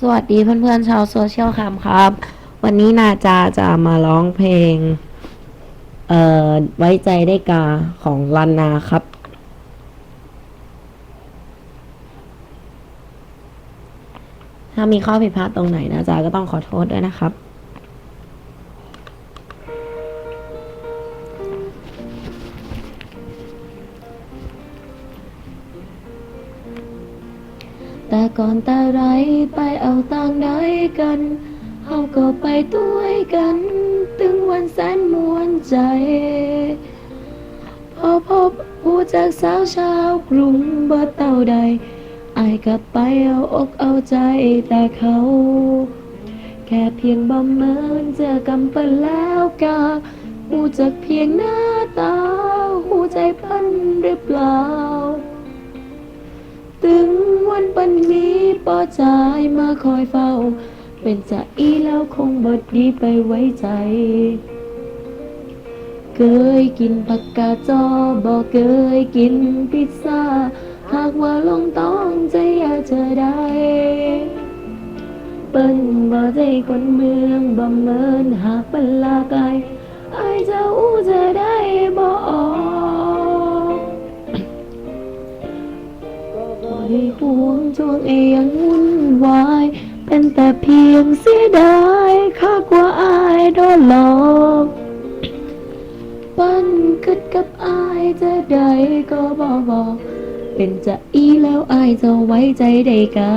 สวัสดีเพื่อนๆชาวโซเชียลคมครับ วันนี้นาจาจะมาร้องเพลง เอ่อ ไว้ใจได้กาของลันนาครับ ถ้ามีข้อผิดพลาดตรงไหนนาจาก็ต้องขอโทษด้วยนะครับ แต่ก่อนแต่ไรไปเอาต่างใดกันเฮาก็ไปด้วยกัน ถึงวันแสนมวนใจ พอพบผู้จากสาวชาวกรุงบ่เต่าใดอายก็ไปเอาอกเอาใจแต่เขา แค่เพียงบ่เมินเจอกำปั้นแล้วกาหูจักเพียงหน้าตาหูใจพันหรือเปล่า วันนี้ปอจายมาคอยเฝ้า เป็นจะอีแล้วคงบดดีไปไว้ใจ เคยกินผักกาจอบอกเคยกินพิซซ่า หากว่าลงต้องจะอยากเจอได้เปิ้นบ่ใจคนเมืองบ่เมินหากเป็นลาไกล บ่ได้ห่วงช่วงเอียงวุ่นวาย เป็นแต่เพียงเสียดายค่ากว่าอายโดนหลอกปั้นคิดกับอายจะได้ก็บอกบอก เป็นจะอีแล้วอายจะไว้ใจได้กา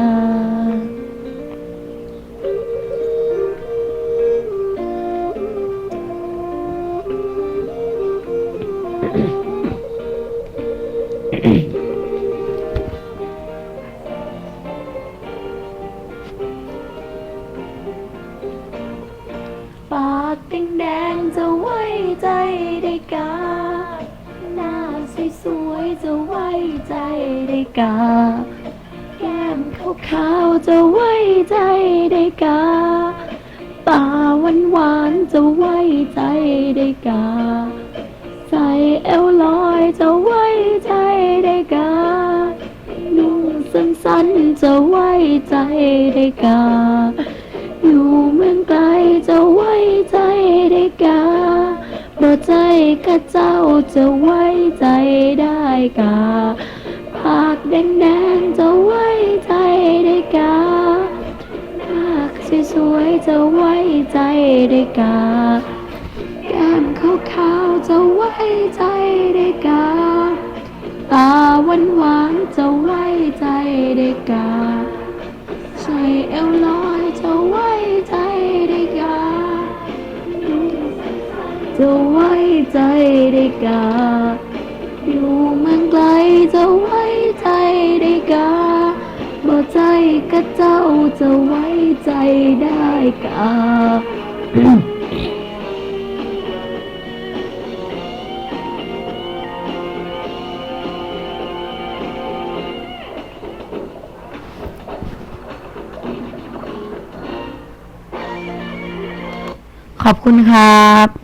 ปา แดงๆจะไว้ใจได้กา หน้าสวยๆจะไว้ใจได้กา แก้มขาวๆจะไว้ใจได้กา ตาหวานๆจะไว้ใจได้กา ใส่เอวลอยจะไว้ใจได้กานุ่งสั้นๆจะไว้ใจได้กา อยู่เมืองไกลจะไว้ใจได้กาบ่ใจข้าเจ้าจะไว้ใจได้กาปากแดงๆจะไว้ใจได้กาหน้าสวยๆจะไว้ใจได้กาแก้มขาวๆจะไว้ใจได้กาตาหวานหวานๆจะไว้ใจได้กาใส่เอวลอ จะไว้ใจได้กา อยู่มืองไกลจะไว้ใจได้กาบ่ใจกับเจ้าจะไว้ใจได้กาขอบคุณครับ